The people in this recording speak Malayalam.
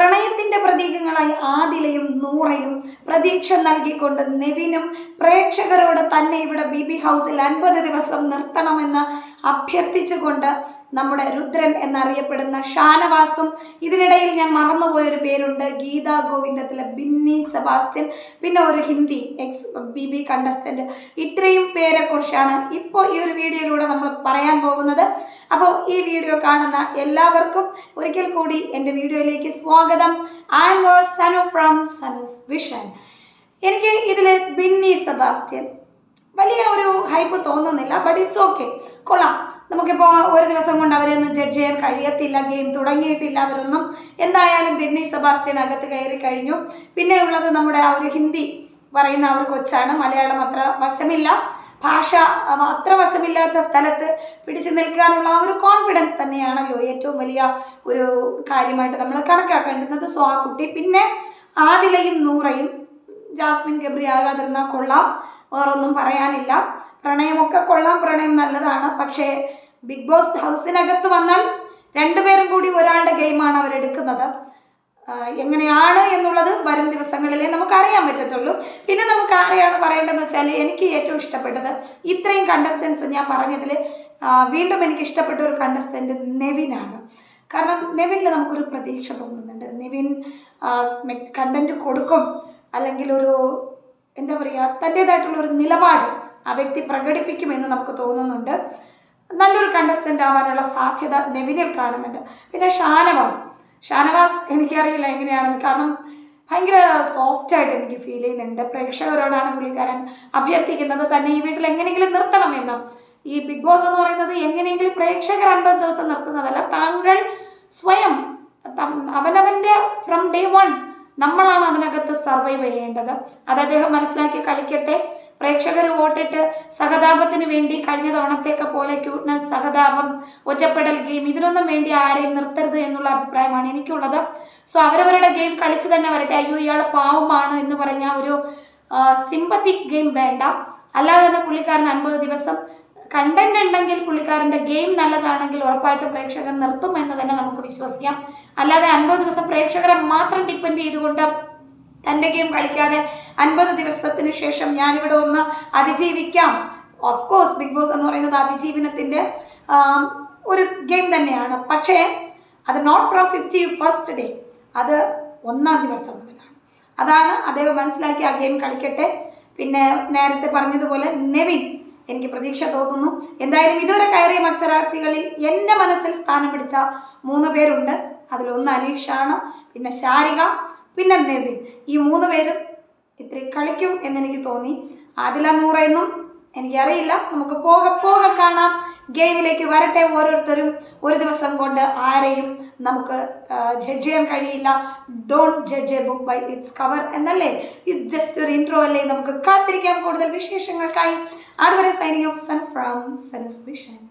പ്രണയത്തിന്റെ പ്രതീകങ്ങളായി ആദിലയും നൂറയും പ്രതീക്ഷ നൽകിക്കൊണ്ട് നെവിനും പ്രേക്ഷകരോട് തന്നെ ഇവിടെ ബി ബി ഹൗസിൽ അൻപത് ദിവസം നിർത്തണമെന്ന് അഭ്യർത്ഥിച്ചുകൊണ്ട് നമ്മുടെ രുദ്രൻ എന്നറിയപ്പെടുന്ന ഷാനവാസും ഇതിനിടയിൽ ഞാൻ മറന്നുപോയ ഒരു പേരുണ്ട്. ഗീതാ ഗോവിന്ദത്തിലെ ബിന്നി സെബാസ്റ്റ്യൻ പിന്നെ ഒരു Hindi ex B B contestant ഇത്രയും പേരെക്കുറിച്ചാണ് ഇപ്പോൾ ഈ ഒരു വീഡിയോയിലൂടെ നമ്മൾ പറയാൻ പോകുന്നത്. അപ്പോൾ ഈ വീഡിയോ കാണുന്ന എല്ലാവർക്കും ഒരിക്കൽ കൂടി എന്റെ വീഡിയോയിലേക്ക് സ്വാഗതം. I'm Sanu from Sanu's vision എനിക്ക് ഇതിൽ ബിന്നി സെബാസ്റ്റ്യൻ വലിയ ഒരു ഹൈപ്പ് തോന്നുന്നില്ല ബട്ട് ഇറ്റ്സ് ഓക്കെ കൊള്ളാം. നമുക്കിപ്പോൾ ഒരു ദിവസം കൊണ്ട് അവരൊന്നും ജഡ്ജ് ചെയ്യാൻ കഴിയത്തില്ല ഗെയിം തുടങ്ങിയിട്ടില്ല അവരൊന്നും. എന്തായാലും ബിന്നി സെബാസ്റ്റ്യൻ അകത്ത് കയറി കഴിഞ്ഞു. പിന്നെ ഉള്ളത് നമ്മുടെ ആ ഒരു ഹിന്ദി പറയുന്ന ആ ഒരു കൊച്ചാണ്. മലയാളം അത്ര വശമില്ല. ഭാഷ അത്ര വശമില്ലാത്ത സ്ഥലത്ത് പിടിച്ചു നിൽക്കാനുള്ള ആ ഒരു കോൺഫിഡൻസ് തന്നെയാണല്ലോ ഏറ്റവും വലിയ ഒരു കാര്യമായിട്ട് നമ്മൾ കണക്കാക്കേണ്ടുന്നത്. സോ ആ കുട്ടി പിന്നെ ആദിലയും നൂറയും ജാസ്മിൻ ഗബ്രി ആകാതിരുന്നാൽ കൊള്ളാം. വേറൊന്നും പറയാനില്ല. പ്രണയമൊക്കെ കൊള്ളാം പ്രണയം നല്ലതാണ്. പക്ഷേ ബിഗ് ബോസ് ഹൗസിനകത്ത് വന്നാൽ രണ്ടുപേരും കൂടി ഒരാളുടെ ഗെയിമാണ് അവരെടുക്കുന്നത്. എങ്ങനെയാണ് എന്നുള്ളത് വരും അറിയാൻ പറ്റത്തുള്ളൂ. പിന്നെ നമുക്ക് ആരെയാണ് പറയേണ്ടതെന്ന് വെച്ചാൽ എനിക്ക് ഏറ്റവും ഇഷ്ടപ്പെട്ടത് ഇത്രയും കണ്ടസ്റ്റൻസ് ഞാൻ പറഞ്ഞതിൽ വീണ്ടും എനിക്ക് ഇഷ്ടപ്പെട്ട ഒരു കണ്ടസ്റ്റന്റ് നെവിനാണ് കാരണം നെവിനിൽ നമുക്കൊരു പ്രതീക്ഷ തോന്നുന്നുണ്ട്. നെവിൻ കണ്ടന്റ് കൊടുക്കും. അല്ലെങ്കിൽ ഒരു എന്താ പറയുക തന്റേതായിട്ടുള്ള ഒരു നിലപാട് ആ വ്യക്തി പ്രകടിപ്പിക്കുമെന്ന് നമുക്ക് തോന്നുന്നുണ്ട്. നല്ലൊരു കണ്ടസ്റ്റന്റ് ആവാനുള്ള സാധ്യത നെവിനിൽ കാണുന്നുണ്ട്. പിന്നെ ഷാനവാസ്. ഷാനവാസ് എനിക്കറിയില്ല എങ്ങനെയാണെന്ന്. കാരണം ഭയങ്കര സോഫ്റ്റ് ആയിട്ട് എനിക്ക് ഫീൽ ചെയ്യുന്നുണ്ട്. പ്രേക്ഷകരോടാണ് പുള്ളിക്കാരൻ അഭ്യർത്ഥിക്കുന്നത് തന്നെ ഈ വീട്ടിൽ എങ്ങനെയെങ്കിലും നിർത്തണമെന്ന് ഈ ബിഗ് ബോസ് എന്ന് പറയുന്നത് എങ്ങനെയെങ്കിലും പ്രേക്ഷകർ അൻപത് ദിവസം നിർത്തുന്നതല്ല താങ്കൾ സ്വയം അവനവന്റെ ഫ്രം ഡേ വൺ നമ്മളാണ് അതിനകത്ത് സർവൈവ് ചെയ്യേണ്ടത്. അത് അദ്ദേഹം മനസ്സിലാക്കി കളിക്കട്ടെ. പ്രേക്ഷകർ വോട്ടിട്ട് സഹതാപത്തിന് വേണ്ടി കഴിഞ്ഞ തവണത്തേക്ക് പോലെ ക്യൂട്ട്നസ് സഹതാപം ഒറ്റപ്പെടൽ ഗെയിം ഇതിനൊന്നും വേണ്ടി ആരെയും നിർത്തരുത് എന്നുള്ള അഭിപ്രായമാണ് എനിക്കുള്ളത്. സോ അവരവരുടെ ഗെയിം കളിച്ച് തന്നെ വരട്ടെ. അയ്യോ ഇയാൾ പാവമാണ് എന്ന് പറഞ്ഞ ഒരു സിമ്പത്തിക് ഗെയിം വേണ്ട. അല്ലാതെ തന്നെ പുള്ളിക്കാരൻ അൻപത് ദിവസം കണ്ടന്റ് ഉണ്ടെങ്കിൽ പുള്ളിക്കാരന്റെ ഗെയിം നല്ലതാണെങ്കിൽ ഉറപ്പായിട്ടും പ്രേക്ഷകർ നിർത്തും എന്ന് തന്നെ നമുക്ക് വിശ്വസിക്കാം. അല്ലാതെ അൻപത് ദിവസം പ്രേക്ഷകരെ മാത്രം ഡിപ്പെൻഡ് ചെയ്തുകൊണ്ട് തന്റെ ഗെയിം കളിക്കാതെ അൻപത് ദിവസത്തിന് ശേഷം ഞാനിവിടെ ഒന്ന് അതിജീവിക്കാം. ഓഫ് കോഴ്സ് ബിഗ് ബോസ് എന്ന് പറയുന്നത് അതിജീവനത്തിന്റെ ഒരു ഗെയിം തന്നെയാണ്. പക്ഷേ അത് not from fifty first day അത് ഒന്നാം ദിവസം മുതലാണ്. അതാണ് അദ്ദേഹം മനസ്സിലാക്കി ആ ഗെയിം കളിക്കട്ടെ. പിന്നെ നേരത്തെ പറഞ്ഞതുപോലെ നെവിൻ എനിക്ക് പ്രതീക്ഷ തോന്നുന്നു. എന്തായാലും ഇതുവരെ കയറിയ മത്സരാർത്ഥികളിൽ എന്റെ മനസ്സിൽ സ്ഥാനം പിടിച്ച മൂന്ന് പേരുണ്ട്. അതിലൊന്ന് അനീഷാണ് പിന്നെ ശാരിക പിന്നെ നെവിൻ. ഈ മൂന്ന് പേരും ഇത്തിരി കളിക്കും എന്നെനിക്ക് തോന്നി. ആദില നൂറെന്നും എനിക്കറിയില്ല. നമുക്ക് പോകെ പോകെ കാണാം. ഗെയിമിലേക്ക് വരട്ടെ ഓരോരുത്തരും. ഒരു ദിവസം കൊണ്ട് ആരെയും നമുക്ക് ജഡ്ജ് ചെയ്യാൻ കഴിയില്ല. Don't judge a book by its cover എന്നല്ലേ? ഇത് ജസ്റ്റ് ഒരു ഇൻട്രോ അല്ലേ? നമുക്ക് കാത്തിരിക്കാം കൂടുതൽ വിശേഷങ്ങൾക്കായി. അതുവരെ signing off Sanu from Sanu's vision